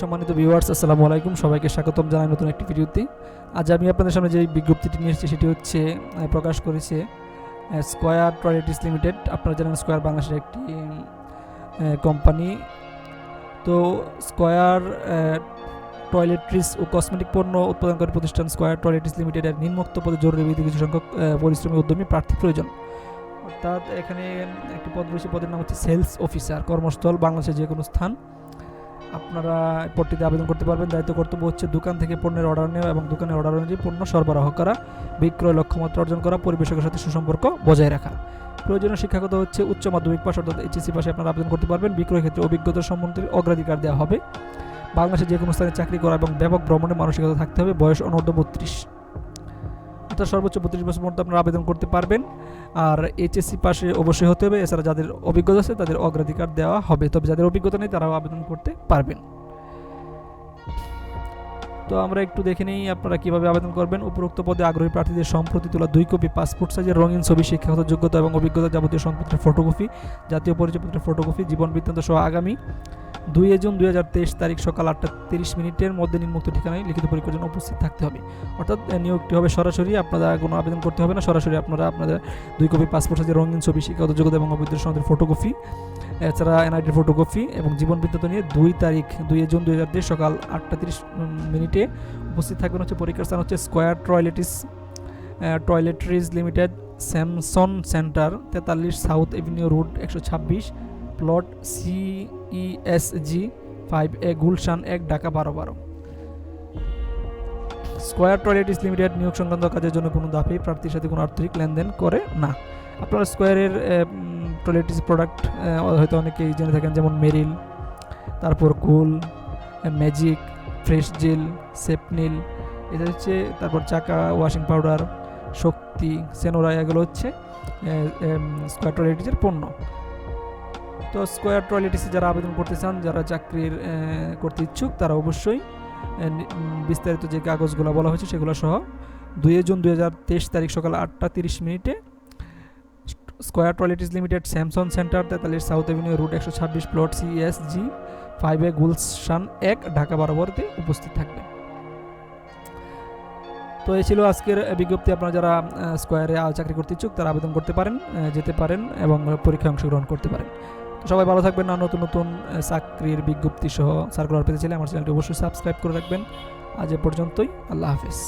সম্মানিত ভিউয়ার্স আসসালামু আলাইকুম। সবাইকে স্বাগতম জানাই নতুন একটি ভিডিওতে। আজ আমি আপনাদের সামনে যে বিজ্ঞপ্তিটি নিয়ে এসেছি, সেটি হচ্ছে প্রকাশ করেছে স্কোয়ার টয়লেটিস লিমিটেড আপনারা জানেন স্কোয়ার বাংলাদেশের একটি কোম্পানি তো স্কোয়ার টয়লেট্রিস ও কসমেটিক পণ্য উৎপাদনকারী প্রতিষ্ঠান স্কোয়ার টয়লেট্রিস লিমিটেডের নিম্নোক্ত পদে জরুরি ভিত্তিতে কিছু সংখ্যক পরিশ্রমী উদ্যমী প্রার্থী প্রয়োজন। অর্থাৎ এখানে একটি পদ রয়েছে, পদের নাম হচ্ছে সেলস অফিসার কর্মস্থল, বাংলাদেশের যে কোনো স্থান। আপনারা পট্টিতে আবেদন করতে পারবেন। দায়িত্ব কর্তব্য হচ্ছে দোকান থেকে পণ্যের অর্ডার নেওয়া এবং দোকানের অর্ডার অনুযায়ী পণ্য সরবরাহ করা, বিক্রয় লক্ষ্যমাত্রা অর্জন করা, পরিবেশকের সাথে সুসম্পর্ক বজায় রাখা। প্রয়োজনীয় শিক্ষাগত হচ্ছে উচ্চ মাধ্যমিক পাশ অর্থাৎ এইচএসসি পাশে আপনারা আবেদন করতে পারবেন। বিক্রয় ক্ষেত্রে অভিজ্ঞতা সম্বন্ধে অগ্রাধিকার দেওয়া হবে। বাংলাদেশে যে কোনো স্থানে চাকরি করা এবং ব্যাপক ভ্রমণে মানসিকতা থাকতে হবে। বয়স অনূর্ধ্ব বত্রিশ। অর্থাৎ সর্বোচ্চ বত্রিশ বছর পর্যন্ত আপনারা আবেদন করতে পারবেন। আর এইচএসসি পাশে অবশ্যই হতে হবে। এছাড়া যাদের অভিজ্ঞতা আছে, তাদের অগ্রাধিকার দেওয়া হবে। তবে যাদের অভিজ্ঞতা নেই, তারাও আবেদন করতে পারবেন। তো আমরা একটু দেখে নিই আপনারা কীভাবে আবেদন করবেন। উপরোক্ত পদে আগ্রহী প্রার্থীদের সম্প্রতি তোলা দুই কপি, পাসপোর্ট সাইজের রঙিন ছবি শিক্ষাগত যোগ্যতা এবং অভিজ্ঞতা যাবতীয় সংপত্রের ফটোকপি, জাতীয় পরিচয়পত্রের ফটোকপি, জীবন বৃত্তান্ত সহ আগামী দুই জুন দুই হাজার তেইশ তারিখ সকাল আটটা তিরিশ মিনিটের মধ্যে নিম্নোক্ত ঠিকানায় লিখিত পরীক্ষার জন্য উপস্থিত থাকতে হবে। অর্থাৎ নিয়োগটি হবে সরাসরি, আপনারা কোনো আবেদন করতে হবে না। সরাসরি আপনারা আপনাদের দুই কপি পাসপোর্ট সাইজের রঙিন ছবি, শিক্ষাগত যোগ্যতা এবং অভিজ্ঞতা সনদের ফটোকপি এছাড়া এনআইডির ফটোকপি এবং জীবন বৃত্তান্ত নিয়ে দুই তারিখ দুই জুন দুই হাজার তেইশ সকাল আটটা তিরিশ মিনিটে উপস্থিত থাকবেন হচ্ছে পরীক্ষার স্থান হচ্ছে square toiletries toiletries limited Samson centre তেতাল্লিশ সাউথ এভিনিউ রোড একশো ছাব্বিশ। Plot CESG five A Gulshan এক, ঢাকা বারো বারো। স্কোয়ার টয়লেটিস লিমিটেড, নিয়োগ সংক্রান্ত কাজের জন্য কোনো দাফে প্রার্থীর সাথে কোনো আর্থিক লেনদেন করে না। আপনারা স্কোয়ারের টয়লেটিস প্রোডাক্ট হয়তো অনেকেই জেনে থাকেন, যেমন মেরিল, তারপর cool magic, fresh gel, Sepnil, এটা হচ্ছে, তারপর চাকা, ওয়াশিং পাউডার, শক্তি, সেনোরা, এগুলো হচ্ছে স্কোয়ার টয়লেটিসের পণ্য। তো স্কোয়ার টয়লেটিসে যারা আবেদন করতে চান, যারা চাকরির করতে ইচ্ছুক, তারা অবশ্যই বিস্তারিত যে কাগজগুলো বলা হয়েছে সেগুলো সহ দুই জুন দুই হাজার তেইশ তারিখ সকাল আটটা তিরিশ মিনিটে square toiletries limited Samsung centre তেতাল্লিশ সাউথ এভিনিউ রুট একশো ছাব্বিশ plot CSG five A Gulshan এক, ঢাকা বরাবরতে উপস্থিত থাকবে তো এই ছিল আজকের বিজ্ঞপ্তি। আপনারা যারা স্কোয়ারে চাকরি করতে ইচ্ছুক, তারা আবেদন করতে পারেন যেতে পারেন এবং পরীক্ষায় অংশগ্রহণ করতে পারেন। তো সবাই ভালো থাকবেন। না নতুন নতুন চাকরির বিজ্ঞপ্তি সহ সার্কুলার পেতে চাইলে আমার চ্যানেলটি অবশ্যই সাবস্ক্রাইব করে রাখবেন। আজ এ পর্যন্তই। আল্লাহ হাফিজ।